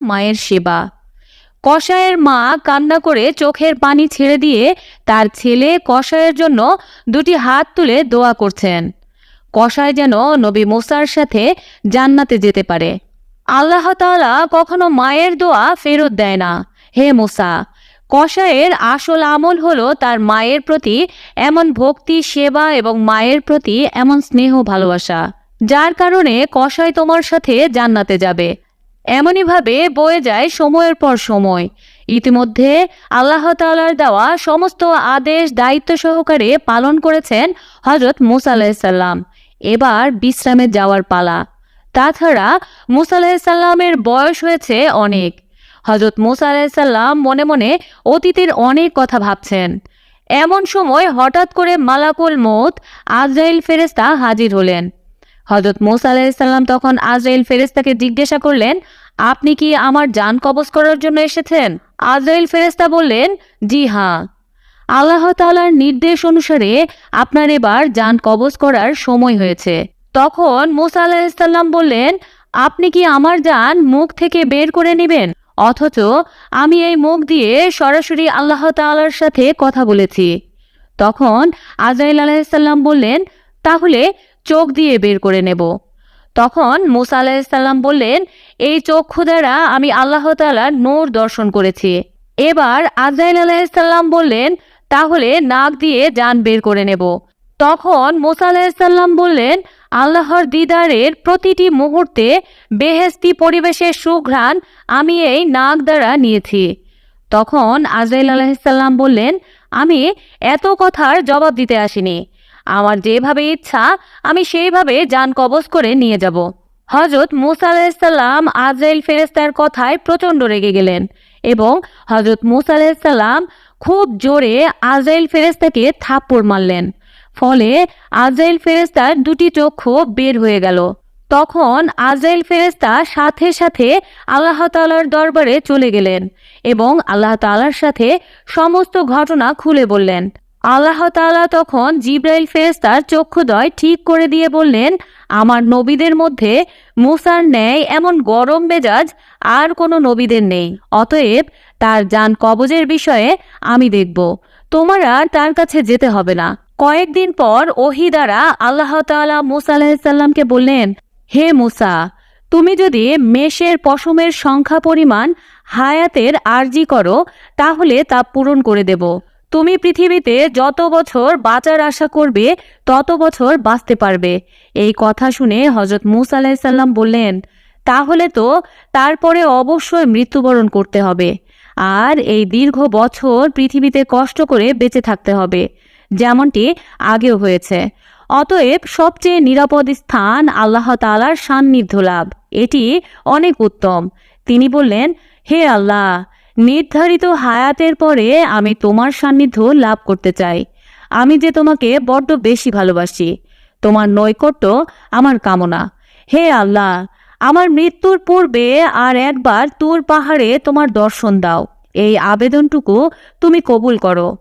মায়ের সেবা। কসাইয়ের মা কান্না করে চোখের পানি ছেড়ে দিয়ে তার ছেলে কসাইয়ের জন্য দুটি হাত তুলে দোয়া করছেন। কসাই যেন নবী মোসার সাথে জান্নাতে যেতে পারে। আল্লাহ তাআলা কখনো মায়ের দোয়া ফেরত দেয় না। হে মোসা, কসাইয়ের আসল আমল হলো তার মায়ের প্রতি এমন ভক্তি, সেবা এবং মায়ের প্রতি এমন স্নেহ, ভালোবাসা। যার কারণে কসাই তোমার সাথে জান্নাতে যাবে। এমনইভাবে বয়ে যায় সময়ের পর সময়। ইতিমধ্যে আল্লাহ তাআলার দেওয়া সমস্ত আদেশ দায়িত্ব সহকারে পালন করেছেন হজরত মুসা আলাহিসাল্লাম এবার বিশ্রামে যাওয়ার পালা। তাছাড়া মুসা আলাহিসাল্লামের বয়স হয়েছে অনেক। হজরত মুসা আলাহিসাল্লাম মনে মনে অতীতের অনেক কথা ভাবছেন। এমন সময় হঠাৎ করে মালাকুল মত আজরাইল ফেরেস্তা হাজির হলেন। হজরত মোসা আলাইসাল্লাম তখন আজরাইল ফেরেস্তাকে জিজ্ঞাসা করলেন, আপনি কি আমার যান কবজ করার জন্য এসেছেন? আজরাইল ফেরেস্তা বললেন, জি হ্যাঁ। আল্লাহ তাআলার নির্দেশ অনুসারে আপনার এবার যান কবজ করার সময় হয়েছে। তখন মোসা আলাইসাল্লাম বললেন, আপনি কি আমার যান মুখ থেকে বের করে নেবেন? অথচ আমি এই মুখ দিয়ে সরাসরি আল্লাহ তাআলার সাথে কথা বলেছি। তখন আজরাইল আলাহিসাল্লাম বললেন, তাহলে চোখ দিয়ে বের করে নেব। তখন মুসা আলাহিসাল্লাম বললেন, এই চক্ষু দ্বারা আমি আল্লাহ তালার নূর দর্শন করেছি। এবার আজরাইল আলাহিসাল্লাম বললেন, তাহলে নাক দিয়ে যান বের করে নেব। তখন মুসা আলাহিসাল্লাম বললেন, আল্লাহর দিদারের প্রতিটি মুহূর্তে বেহেস্তি পরিবেশের সুঘ্রাণ আমি এই নাক দ্বারা নিয়েছি। তখন আজরাইল আলাহিসাল্লাম বললেন, আমি এত কথার জবাব দিতে আসিনি। আমার যেভাবে ইচ্ছা, আমি সেইভাবে যান কবজ করে নিয়ে যাব। হজরত মুসা আলাইসাল্লাম আজরাইল ফেরেস্তার কথায় প্রচণ্ড রেগে গেলেন এবং হজরত মুসা আলাইসাল্লাম খুব জোরে আজরাইল ফেরেস্তাকে থাপ্পড় মারলেন। ফলে আজরাইল ফেরেস্তার দুটি চক্ষু বের হয়ে গেল। তখন আজরাইল ফেরেস্তা সাথে সাথে আল্লাহ তালার দরবারে চলে গেলেন এবং আল্লাহ তালার সাথে সমস্ত ঘটনা খুলে বললেন। আল্লাহ তাআলা তখন জিব্রাইল ফেরেস্তার চক্ষুদয় ঠিক করে দিয়ে বললেন, আমার নবীদের মধ্যে মুসার ন্যায় এমন গরম মেজাজ আর কোনো নবীদের নেই। অতএব তার যান কবজের বিষয়ে আমি দেখব। তোমার আর তার কাছে যেতে হবে না। কয়েকদিন পর ওহি দ্বারা আল্লাহ তাআলা মুসা আলাহিসাল্লামকে বললেন, হে মুসা, তুমি যদি মেষের পশমের সংখ্যা পরিমাণ হায়াতের আর্জি করো, তাহলে তা পূরণ করে দেব। তুমি পৃথিবীতে যত বছর বাঁচার আশা করবে, তত বছর বাঁচতে পারবে। এই কথা শুনে হজরত মুসা আলাহিসাল্লাম বললেন, তাহলে তো তারপরে অবশ্যই মৃত্যুবরণ করতে হবে। আর এই দীর্ঘ বছর পৃথিবীতে কষ্ট করে বেঁচে থাকতে হবে, যেমনটি আগেও হয়েছে। অতএব সবচেয়ে নিরাপদ স্থান আল্লাহ তালার সান্নিধ্য লাভ। এটি অনেক উত্তম। তিনি বললেন, হে আল্লাহ নির্ধারিত হায়াতের পরে আমি তোমার সান্নিধ্য লাভ করতে চাই। আমি যে তোমাকে বড্ড বেশি ভালোবাসি। তোমার নৈকট্য আমার কামনা। হে আল্লাহ, আমার মৃত্যুর পূর্বে আর একবার তোর পাহাড়ে তোমার দর্শন দাও। এই আবেদনটুকু তুমি কবুল করো।